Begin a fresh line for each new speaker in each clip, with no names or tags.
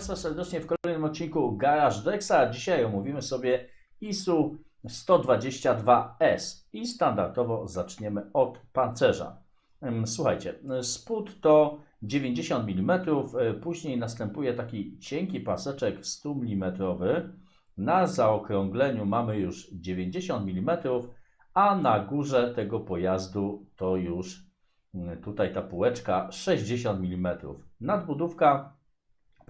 Państwa serdecznie w kolejnym odcinku Garage Dexa. Dzisiaj omówimy sobie ISU 122S i standardowo zaczniemy od pancerza. Słuchajcie, spód to 90 mm, y, później następuje taki cienki paseczek 100 mm. Na zaokrągleniu mamy już 90 mm, a na górze tego pojazdu to już y, tutaj ta półeczka 60 mm. Nadbudówka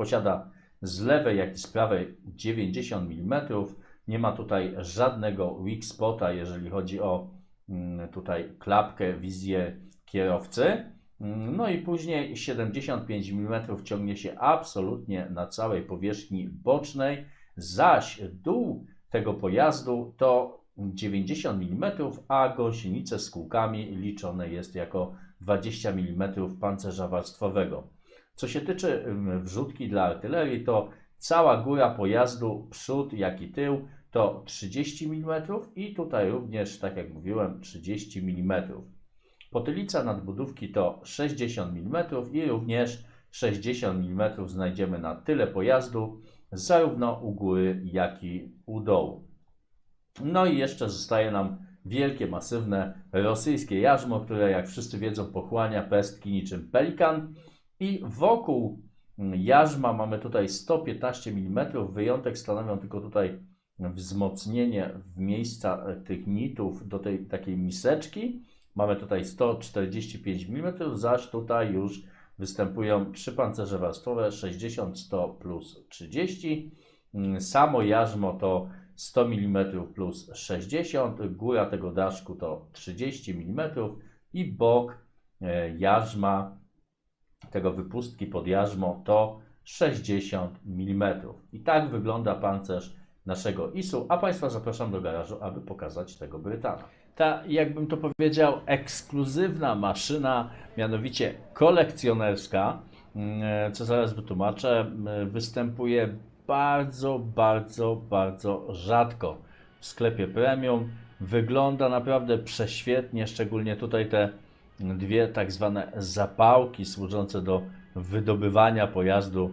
posiada z lewej, jak i z prawej 90 mm. Nie ma tutaj żadnego weak spota, jeżeli chodzi o mm, tutaj klapkę, wizję kierowcy. Mm, No i później 75 mm ciągnie się absolutnie na całej powierzchni bocznej, zaś dół tego pojazdu to 90 mm, a gąsienice z kółkami liczone jest jako 20 mm pancerza warstwowego. Co się tyczy wrzutki dla artylerii, to cała góra pojazdu, przód jak i tył, to 30 mm i tutaj również, tak jak mówiłem, 30 mm. Potylica nadbudówki to 60 mm i również 60 mm znajdziemy na tyle pojazdu, zarówno u góry, jak i u dołu. No i jeszcze zostaje nam wielkie, masywne rosyjskie jarzmo, które jak wszyscy wiedzą pochłania pestki niczym pelikan. I wokół jarzma mamy tutaj 115 mm. Wyjątek stanowią tylko tutaj wzmocnienie w miejsca tych nitów do tej takiej miseczki. Mamy tutaj 145 mm, zaś tutaj już występują trzy pancerze warstwowe 60, 100 plus 30. Samo jarzmo to 100 mm plus 60, góra tego daszku to 30 mm i bok e, jarzma tego wypustki pod jarzmo to 60 mm. I tak wygląda pancerz naszego ISU, a Państwa zapraszam do garażu, aby pokazać tego Brytana. Ta, jakbym to powiedział, ekskluzywna maszyna, mianowicie kolekcjonerska, mm, co zaraz wytłumaczę, mm, występuje bardzo, bardzo, bardzo rzadko w sklepie premium. Wygląda naprawdę prześwietnie, szczególnie tutaj te dwie tak zwane zapałki służące do wydobywania pojazdu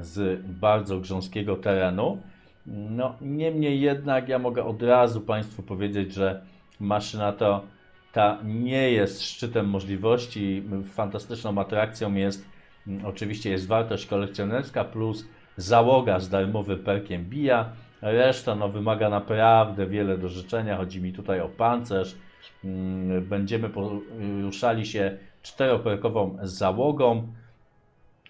z bardzo grząskiego terenu. No, niemniej jednak ja mogę od razu Państwu powiedzieć, że maszyna to ta nie jest szczytem możliwości. Fantastyczną atrakcją jest mm, oczywiście jest wartość kolekcjonerska plus załoga z darmowym perkiem bija. Reszta no, wymaga naprawdę wiele do życzenia. Chodzi mi tutaj o pancerz. Mm, Będziemy poruszali się czteroperkową załogą.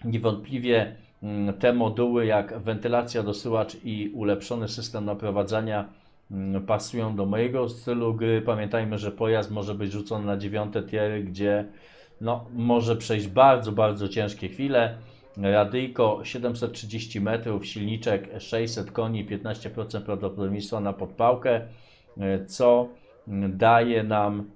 Niewątpliwie mm, te moduły jak wentylacja, dosyłacz i ulepszony system naprowadzania mm, pasują do mojego stylu gry. Pamiętajmy, że pojazd może być rzucony na dziewiąte tiery, gdzie no, może przejść bardzo, bardzo ciężkie chwile. Radyjko 730 metrów, silniczek 600 koni, 15% prawdopodobieństwa na podpałkę, co daje nam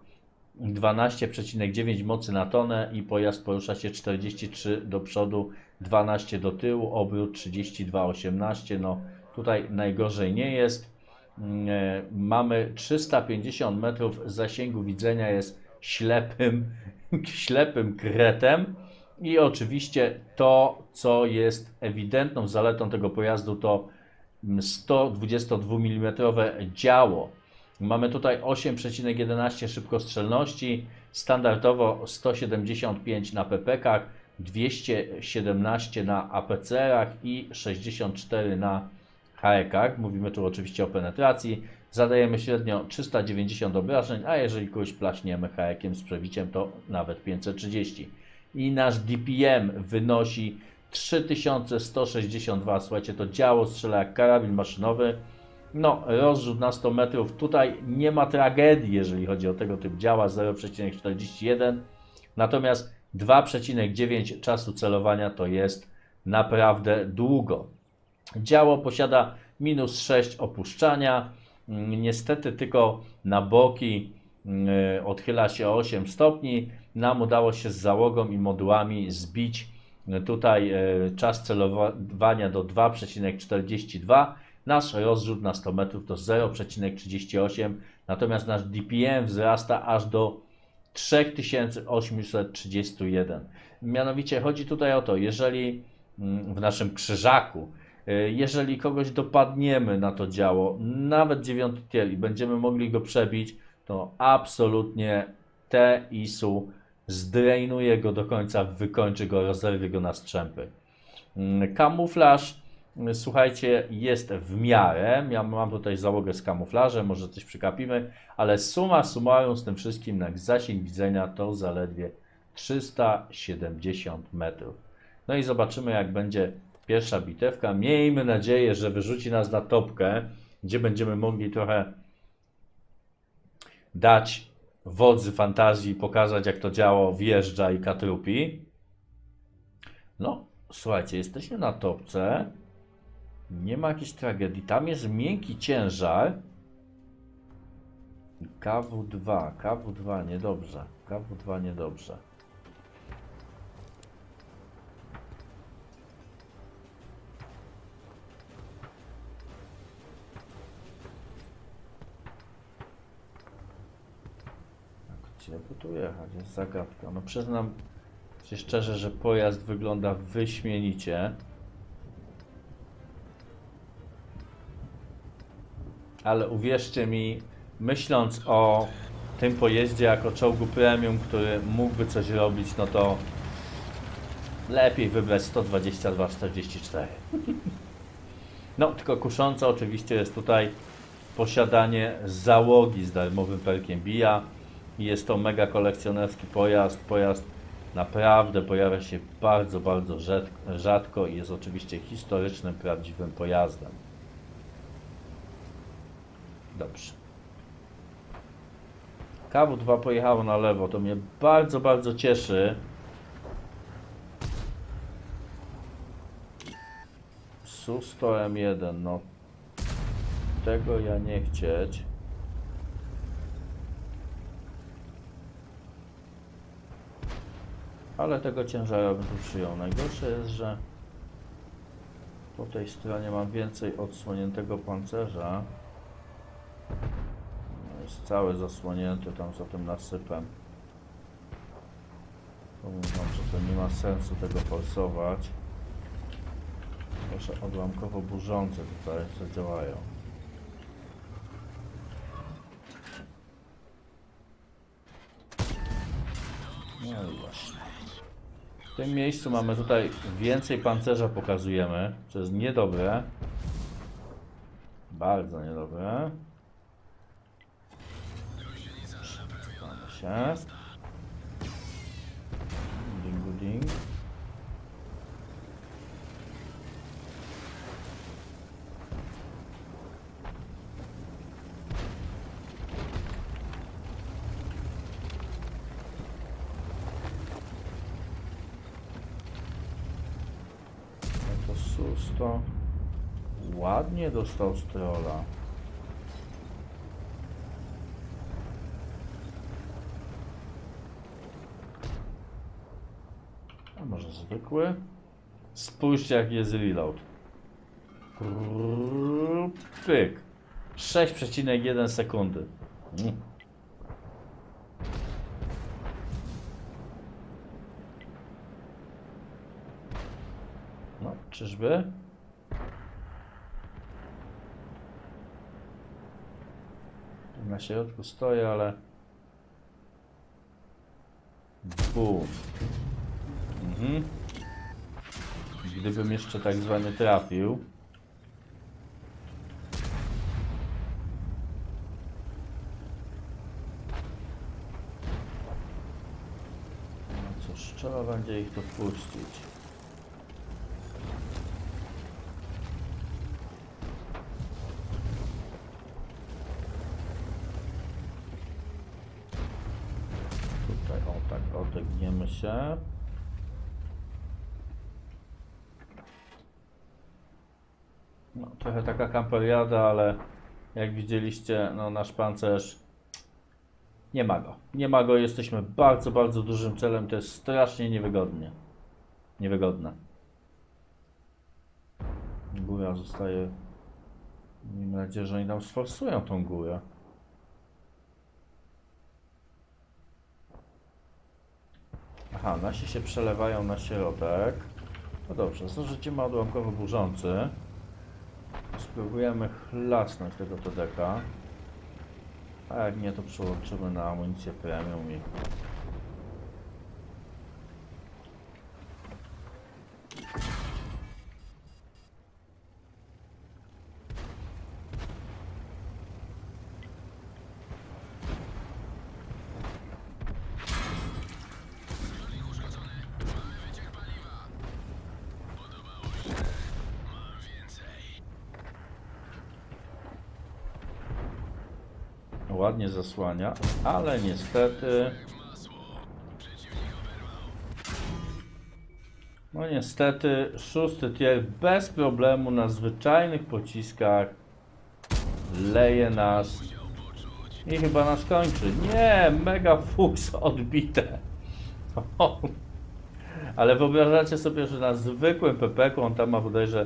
12,9 mocy na tonę i pojazd porusza się 43 do przodu, 12 do tyłu, obrót 32,18. No tutaj najgorzej nie jest. Mm, e, Mamy 350 metrów zasięgu widzenia, jest ślepym, ślepym kretem. I oczywiście to, co jest ewidentną zaletą tego pojazdu, to 122 mm działo. Mamy tutaj 8,11 szybkostrzelności, standardowo 175 na PPK, 217 na APCR-ach i 64 na HEK-ach. Mówimy tu oczywiście o penetracji. Zadajemy średnio 390 obrażeń, a jeżeli kogoś plaśniemy HEK-iem z przebiciem, to nawet 530 i nasz DPM wynosi 3162. Słuchajcie, to działo strzela jak karabin maszynowy. No, rozrzut na 100 metrów. Tutaj nie ma tragedii, jeżeli chodzi o tego typu działa 0,41. Natomiast 2,9 czasu celowania to jest naprawdę długo. Działo posiada minus 6 opuszczania. Niestety tylko na boki y, odchyla się o 8 stopni. Nam udało się z załogą i modułami zbić y, tutaj y, czas celowania do 2,42. Nasz rozrzut na 100 metrów to 0,38, natomiast nasz DPM wzrasta aż do 3831. Mianowicie chodzi tutaj o to, jeżeli mm, w naszym krzyżaku. Y, Jeżeli kogoś dopadniemy na to działo, nawet dziewiąty tiel i będziemy mogli go przebić, to absolutnie T ISU zdrejnuje go do końca, wykończy go, rozerwie go na strzępy. Mm, Kamuflaż, słuchajcie, jest w miarę. Ja mam tutaj załogę z kamuflażem, może coś przykapimy, ale suma summarum z tym wszystkim na zasięg widzenia to zaledwie 370 metrów. No i zobaczymy, jak będzie pierwsza bitewka. Miejmy nadzieję, że wyrzuci nas na topkę, gdzie będziemy mogli trochę dać wodzy fantazji, pokazać jak to działo wjeżdża i katrupi. No, słuchajcie, jesteśmy na topce. Nie ma jakiejś tragedii. Tam jest miękki ciężar. I KW2. KW2 niedobrze. KW2 niedobrze. Gdzie tu jechać? Jest zagadka. No przyznam się szczerze, że pojazd wygląda wyśmienicie. Ale uwierzcie mi, myśląc o tym pojeździe jako czołgu premium, który mógłby coś robić, no to lepiej wybrać 122-44. No, tylko kuszące oczywiście jest tutaj posiadanie załogi z darmowym perkiem bija. I Jest to mega kolekcjonerski pojazd. Pojazd naprawdę pojawia się bardzo, bardzo rzadko i jest oczywiście historycznym, prawdziwym pojazdem. Dobrze. KW2 pojechało na lewo, to mnie bardzo, bardzo cieszy. SU-100 M1, no tego ja nie chcieć. Ale tego ciężara bym tu przyjął. Najgorsze jest, że po tej stronie mam więcej odsłoniętego pancerza. Jest cały zasłonięty tam za tym nasypem. Wam, że to nie ma sensu tego forsować. Proszę odłamkowo burzące tutaj zadziałają. No i właśnie. W tym miejscu mamy tutaj więcej pancerza pokazujemy, co jest niedobre. Bardzo niedobre. Się. Dingu ding. No to Susto ładnie dostał strola. A może zwykły? Spójrzcie jaki jest reload. Pyk. 6,1 sekundy. Mm. No, czyżby? Na środku stoję, ale... Bum. Mhm. Gdybym jeszcze tak zwany trafił. No cóż, trzeba będzie ich tu wpuścić. Tutaj, o tak, odegniemy się. No, trochę taka kamperiada, ale jak widzieliście, no nasz pancerz nie ma go. Nie ma go, jesteśmy bardzo, bardzo dużym celem, to jest strasznie niewygodnie. Niewygodne. Góra zostaje... Miejmy nadzieję, że oni nam sforsują tą górę. Aha, nasi się przelewają na środek. No dobrze, zużycimy odłamkowo burzący. Spróbujemy chlasnąć tego TDK. A jak nie, to przełączymy na amunicję premium i... Ładnie zasłania, ale niestety... No niestety, szósty tier bez problemu na zwyczajnych pociskach leje nas i chyba nas kończy. Nie, mega fuks odbite. Ale wyobrażacie sobie, że na zwykłym PP on tam ma bodajże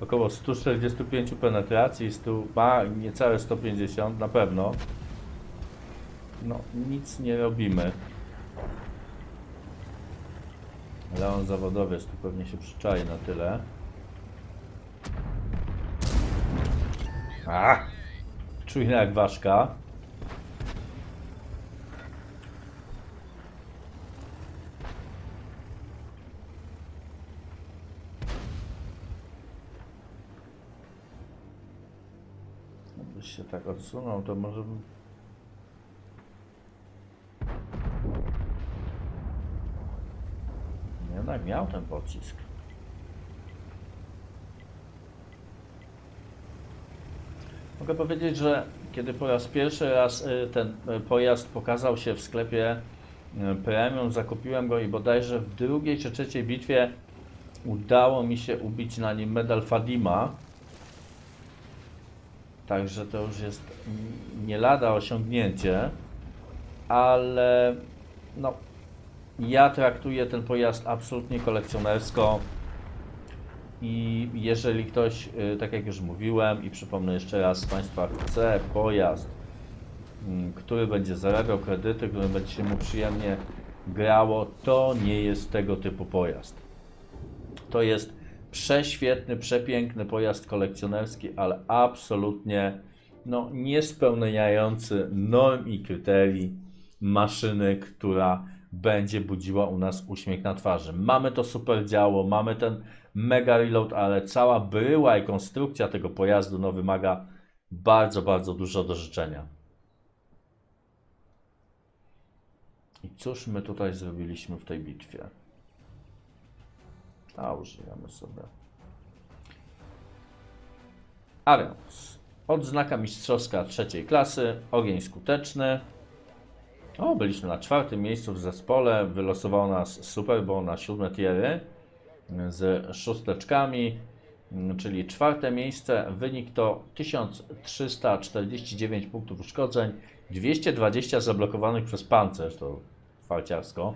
około 145 penetracji, 100, ma niecałe 150 na pewno. No, nic nie robimy. Leon zawodowiec tu pewnie się przyczai na tyle. A! Czujny jak ważka. Jakbyś się tak odsunął, to może bym... Jednak miał ten pocisk. Mogę powiedzieć, że kiedy po raz pierwszy raz y, ten y, pojazd pokazał się w sklepie y, premium, zakupiłem go i bodajże w drugiej czy trzeciej bitwie udało mi się ubić na nim medal Fadima. Także to już jest mm, nie lada osiągnięcie, ale no, ja traktuję ten pojazd absolutnie kolekcjonersko i jeżeli ktoś, y, tak jak już mówiłem i przypomnę jeszcze raz, Państwa chce pojazd, mm, który będzie zarabiał kredyty, który będzie się mu przyjemnie grało, to nie jest tego typu pojazd. To jest prześwietny, przepiękny pojazd kolekcjonerski, ale absolutnie no, niespełniający norm i kryterii maszyny, która będzie budziła u nas uśmiech na twarzy. Mamy to super działo, mamy ten mega reload, ale cała bryła i konstrukcja tego pojazdu no, wymaga bardzo, bardzo dużo do życzenia. I cóż my tutaj zrobiliśmy w tej bitwie? A użyjemy sobie. A więc odznaka mistrzowska trzeciej klasy, ogień skuteczny. O, byliśmy na czwartym miejscu w zespole. Wylosowało nas Super Bowl na siódme tiery z szósteczkami, mm, czyli czwarte miejsce. Wynik to 1349 punktów uszkodzeń, 220 zablokowanych przez pancerz, to farciarsko,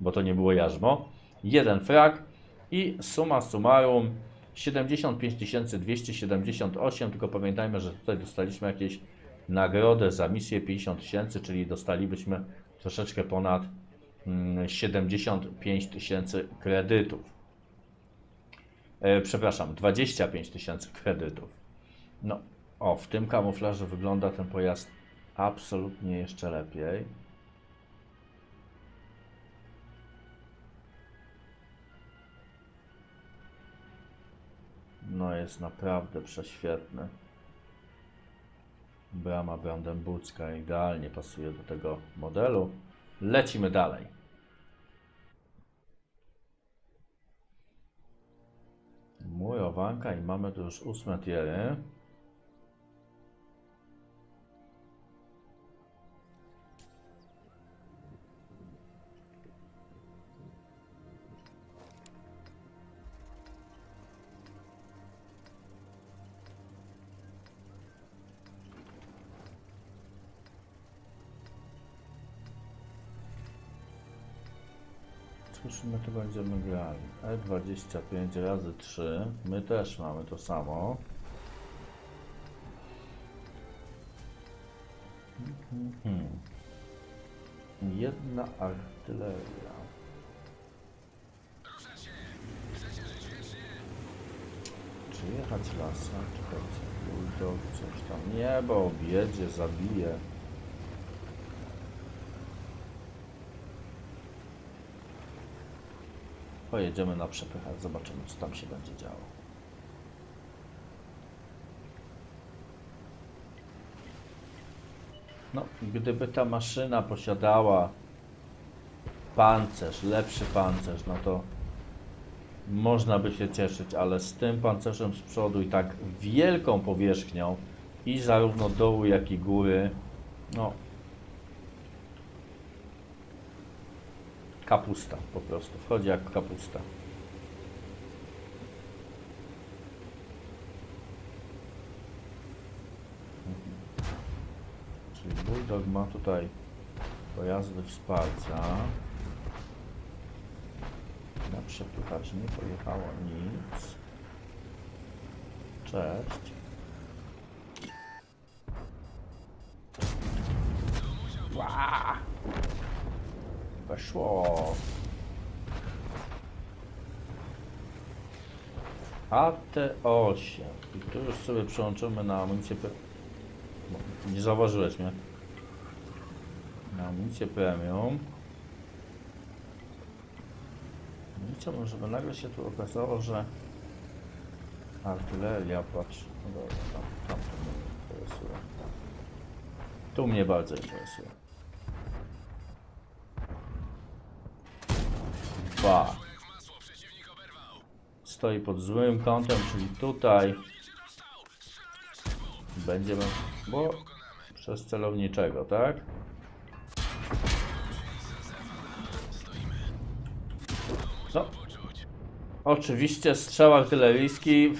bo to nie było jarzmo. Jeden frag i suma summarum 75 278, tylko pamiętajmy, że tutaj dostaliśmy jakieś nagrodę za misję 50 tysięcy, czyli dostalibyśmy troszeczkę ponad mm, 75 tysięcy kredytów. E, przepraszam, 25 tysięcy kredytów. No, o, w tym kamuflażu wygląda ten pojazd absolutnie jeszcze lepiej. No, jest naprawdę prześwietny. Brama brandenburska idealnie pasuje do tego modelu. Lecimy dalej. Murowanka i mamy tu już ósme tiery. Cóż my tu będziemy grali? E25 razy 3. My też mamy to samo. Mhm. Jedna artyleria. Przejechać lasem, czekajcie, bulldog, coś tam. Nie, bo objedzie, zabije. Pojedziemy na przepychach, zobaczymy co tam się będzie działo. No, gdyby ta maszyna posiadała pancerz, lepszy pancerz, no to można by się cieszyć, ale z tym pancerzem z przodu i tak wielką powierzchnią i zarówno dołu, jak i góry, no kapusta po prostu, wchodzi jak kapusta. Czyli Bulldog ma tutaj pojazdy wsparcia. Na przepychacz nie pojechało nic. Cześć. Ła! Weszło. AT8. I tu już sobie przełączymy na amunicję. Bo Nie zauważyłeś mnie. Na amunicję premium. Nie chciałbym, żeby nagle się tu okazało, że artyleria, patrz, no dobra, tam, tam to mnie interesuje. Tu mnie bardzo interesuje. Dwa. Stoi pod złym kątem, czyli tutaj. Będziemy, bo przez celowniczego, tak? No. Oczywiście strzał artyleryjski.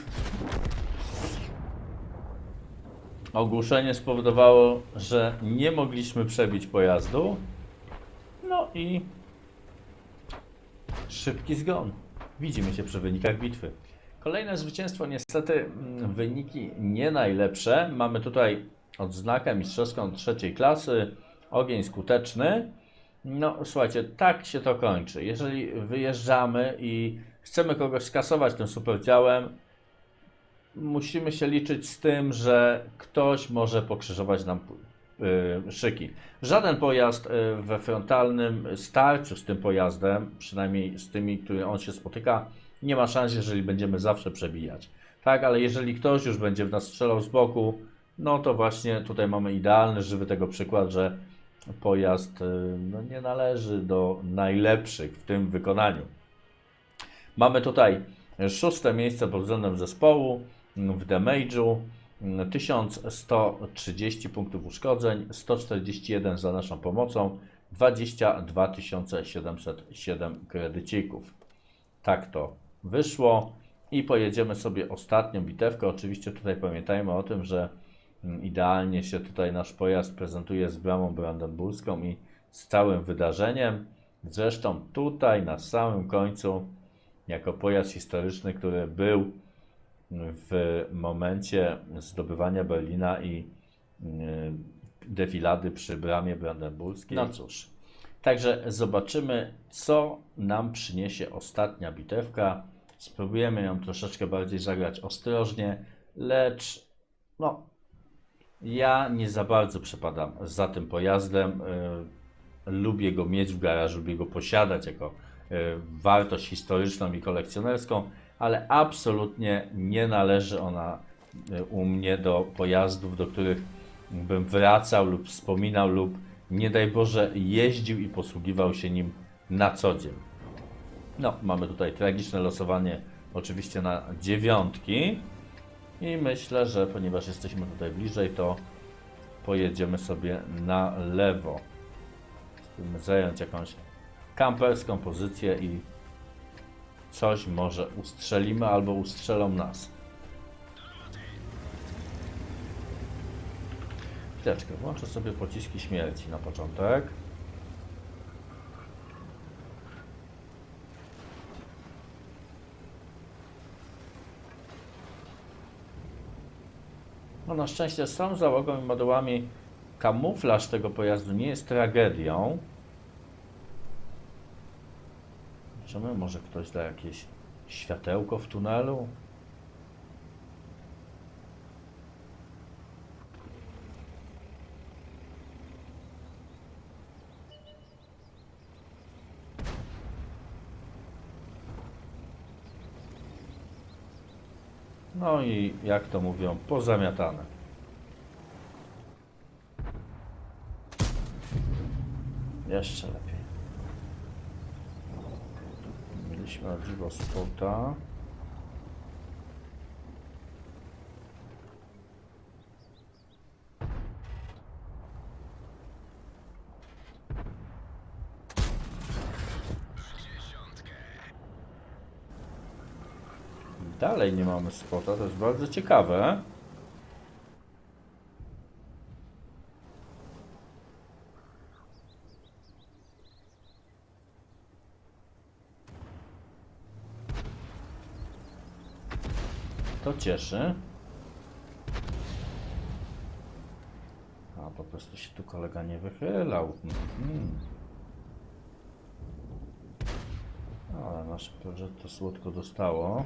Ogłuszenie spowodowało, że nie mogliśmy przebić pojazdu. No i szybki zgon. Widzimy się przy wynikach bitwy. Kolejne zwycięstwo, niestety mm, wyniki nie najlepsze. Mamy tutaj odznakę mistrzowską trzeciej klasy, ogień skuteczny. No słuchajcie, tak się to kończy. Jeżeli wyjeżdżamy i chcemy kogoś skasować tym superdziałem, musimy się liczyć z tym, że ktoś może pokrzyżować nam y, szyki. Żaden pojazd y, we frontalnym starciu z tym pojazdem, przynajmniej z tymi, które on się spotyka, nie ma szans, jeżeli będziemy zawsze przebijać. Tak, ale jeżeli ktoś już będzie w nas strzelał z boku, no to właśnie tutaj mamy idealny, żywy tego przykład, że pojazd y, no, nie należy do najlepszych w tym wykonaniu. Mamy tutaj szóste miejsce pod względem zespołu w damage'u. 1130 punktów uszkodzeń, 141 za naszą pomocą, 22 707 kredycików. Tak to wyszło i pojedziemy sobie ostatnią bitewkę. Oczywiście tutaj pamiętajmy o tym, że mm, idealnie się tutaj nasz pojazd prezentuje z bramą brandenburską i z całym wydarzeniem. Zresztą tutaj na samym końcu, jako pojazd historyczny, który był w momencie zdobywania Berlina i y, defilady przy bramie brandenburskiej. No cóż, także zobaczymy, co nam przyniesie ostatnia bitewka. Spróbujemy ją troszeczkę bardziej zagrać ostrożnie, lecz no, ja nie za bardzo przepadam za tym pojazdem. Y, lubię go mieć w garażu, lubię go posiadać jako y, wartość historyczną i kolekcjonerską, ale absolutnie nie należy ona y, u mnie do pojazdów, do których bym wracał lub wspominał lub nie daj Boże jeździł i posługiwał się nim na co dzień. No, mamy tutaj tragiczne losowanie oczywiście na dziewiątki i myślę, że ponieważ jesteśmy tutaj bliżej, to pojedziemy sobie na lewo. Spróbujmy zająć jakąś kamperską pozycję i coś może ustrzelimy albo ustrzelą nas. Chwileczkę, włączę sobie pociski śmierci na początek. No na szczęście tą załogą i modułami kamuflaż tego pojazdu nie jest tragedią. Zobaczymy, może ktoś da jakieś światełko w tunelu. No i jak to mówią, pozamiatane. Jeszcze lepiej. Dziwo spota. Dalej nie mamy spota, to jest bardzo ciekawe. To cieszy. A po prostu się tu kolega nie wychylał. Mhm. Ale nasze to słodko dostało.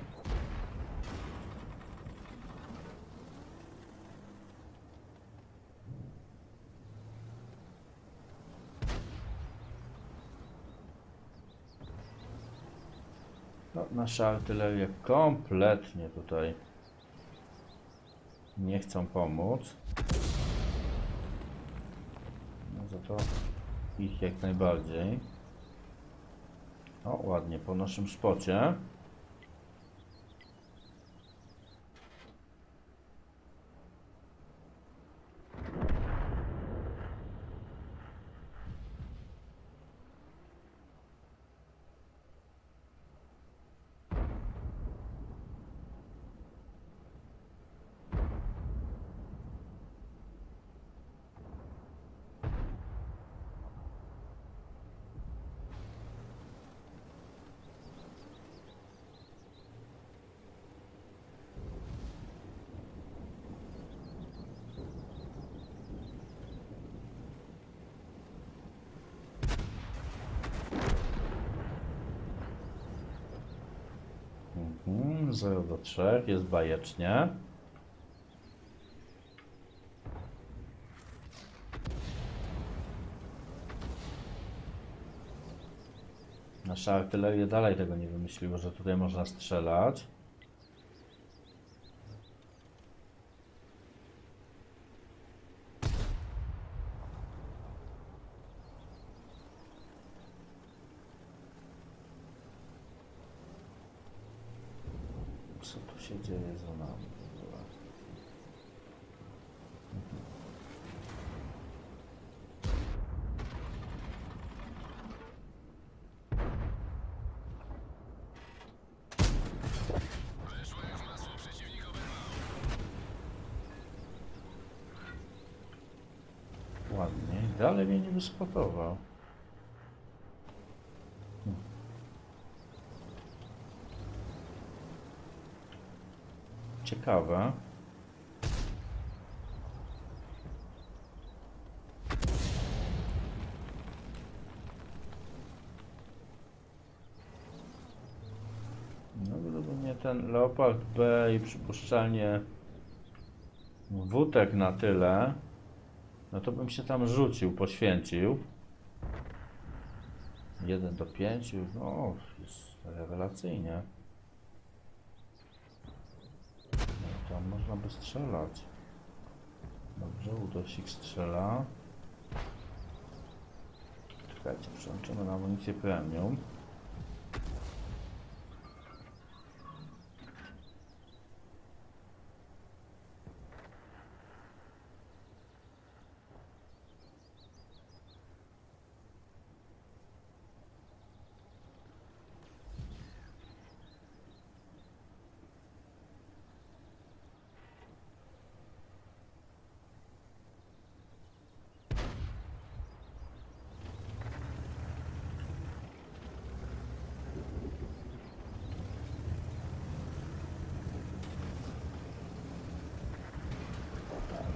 No, nasza artyleria kompletnie tutaj nie chcą pomóc. No za to ich jak najbardziej. O, ładnie po naszym spocie. Mhm, 0 do 3 jest bajecznie. Nasza artyleria dalej tego nie wymyśliła, że tutaj można strzelać. Co tu się dzieje za nami w ogóle? Ładnie. Nie wyspotował. Ciekawe. No gdyby nie ten Leopard B i przypuszczalnie wótek na tyle, no to bym się tam rzucił, poświęcił. 1 do 5, no jest rewelacyjnie. No, tam można by strzelać. Dobrze, Udosik strzela. Czekajcie, przełączymy na amunicję premium.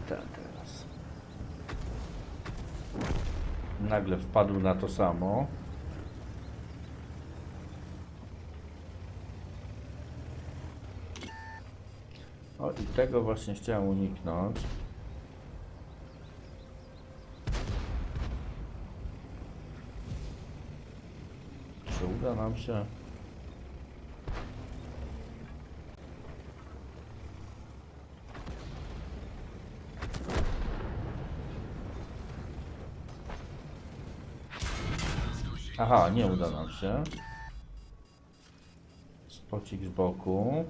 Ten teraz. Nagle wpadł na to samo. O, i tego właśnie chciałem uniknąć. Czy uda nam się Aha, nie uda nam się. Spocik z boku.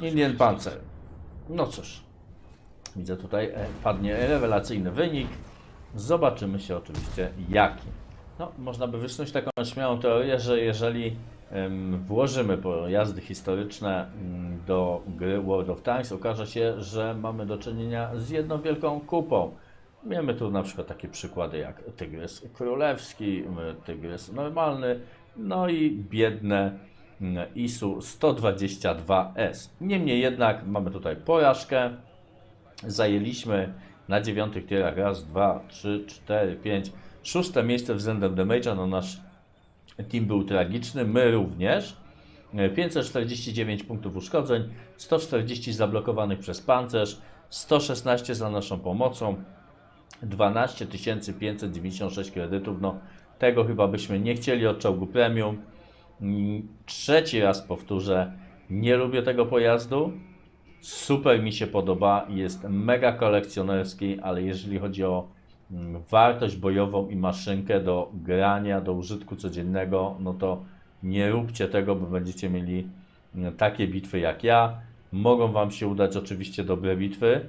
Indian Panzer. No cóż. Widzę tutaj e, padnie rewelacyjny wynik. Zobaczymy się oczywiście jaki. No, można by wysnuć taką śmiałą teorię, że jeżeli włożymy pojazdy historyczne mm, do gry World of Tanks, okaże się, że mamy do czynienia z jedną wielką kupą. Mamy tu na przykład takie przykłady jak Tygrys Królewski, Tygrys Normalny, no i biedne ISU 122S. Niemniej jednak mamy tutaj porażkę. Zajęliśmy na dziewiątych tierach raz, dwa, trzy, cztery, pięć, szóste miejsce względem damage'a. No nasz team był tragiczny, my również. E, 549 punktów uszkodzeń, 140 zablokowanych przez pancerz, 116 za naszą pomocą, 12 596 kredytów. No tego chyba byśmy nie chcieli od czołgu premium. Mm, Trzeci raz powtórzę, nie lubię tego pojazdu. Super mi się podoba, jest mega kolekcjonerski, ale jeżeli chodzi o wartość bojową i maszynkę do grania, do użytku codziennego, no to nie róbcie tego, bo będziecie mieli mm, takie bitwy jak ja. Mogą Wam się udać oczywiście dobre bitwy.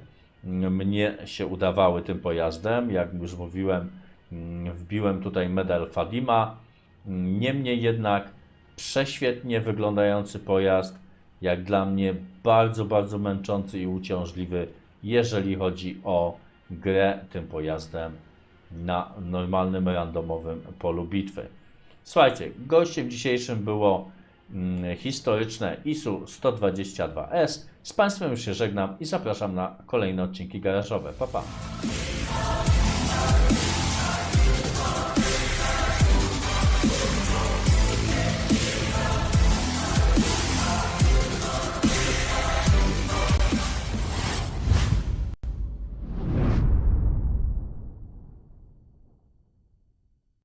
Mm, Mnie się udawały tym pojazdem, jak już mówiłem, mm, wbiłem tutaj medal Fadima. Mm, Niemniej jednak prześwietnie wyglądający pojazd, jak dla mnie bardzo, bardzo męczący i uciążliwy, jeżeli chodzi o grę tym pojazdem na normalnym, randomowym polu bitwy. Słuchajcie, gościem dzisiejszym było mm, historyczne ISU 122S. Z Państwem już się żegnam i zapraszam na kolejne odcinki garażowe. Pa, pa.